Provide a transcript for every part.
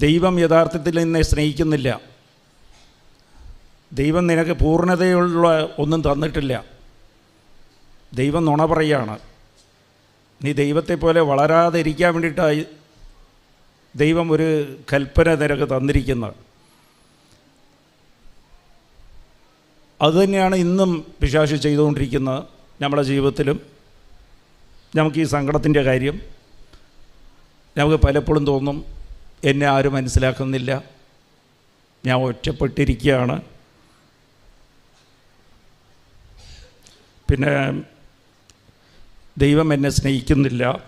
ദൈവം യഥാർത്ഥത്തിൽ നിന്നെ സ്നേഹിക്കുന്നില്ല. ദൈവം നിനക്ക് പൂർണതയുള്ള ഒന്നും തന്നിട്ടില്ല. ദൈവം നുണ പറയാണ്. നീ ദൈവത്തെ പോലെ വളരാതെ ഇരിക്കാൻ വേണ്ടിയിട്ടായി ദൈവം ഒരു കൽപ്പന നിനക്ക് തന്നിരിക്കുന്നത്. അതുതന്നെയാണ് ഇന്നും പിശാശു ചെയ്തുകൊണ്ടിരിക്കുന്നത് നമ്മുടെ ജീവിതത്തിലും. നമുക്ക് ഈ സങ്കടത്തിന്റെ കാര്യം നമുക്ക് പലപ്പോഴും തോന്നും. എന്നെ ആരും മനസ്സിലാക്കുന്നില്ല. ഞാൻ ഒറ്റപ്പെട്ടിരിക്കുകയാണ്. പിന്നെ ദൈവം എന്നെ സ്നേഹിക്കുന്നില്ല.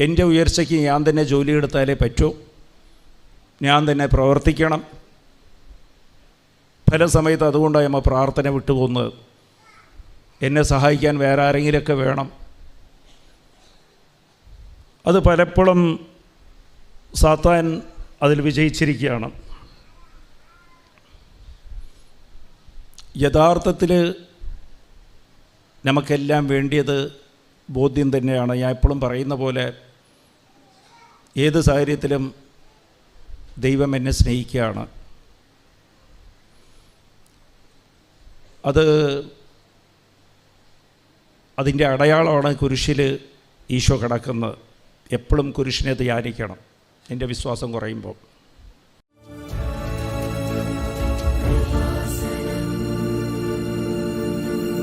എന്റെ ഉയർച്ചയ്ക്ക് ഞാൻ തന്നെ ജോലിയെടുത്താലേ പറ്റൂ. ഞാൻ തന്നെ പ്രവർത്തിക്കണം. പല സമയത്ത് അതുകൊണ്ടാണ് നമ്മൾ പ്രാർത്ഥന വിട്ടുപോകുന്നത്. എന്നെ സഹായിക്കാൻ വേറെ ആരെങ്കിലുമൊക്കെ വേണം. അത് പലപ്പോഴും സാത്താൻ അതിൽ വിജയിച്ചിരിക്കുകയാണ്. യഥാർത്ഥത്തിൽ നമുക്കെല്ലാം വേണ്ടിയത് ബോധ്യം തന്നെയാണ്. ഞാൻ എപ്പോഴും പറയുന്ന പോലെ ഏത് സാഹചര്യത്തിലും ദൈവം എന്നെ സ്നേഹിക്കുകയാണ്. അത് അതിന്റെ അടയാളമാണ് കുരിശിൽ ഈശോ കിടക്കുന്നത്. എപ്പോഴും കുരിശിനെ ധ്യാനിക്കണം. എന്റെ വിശ്വാസം കുറയുമ്പോൾ.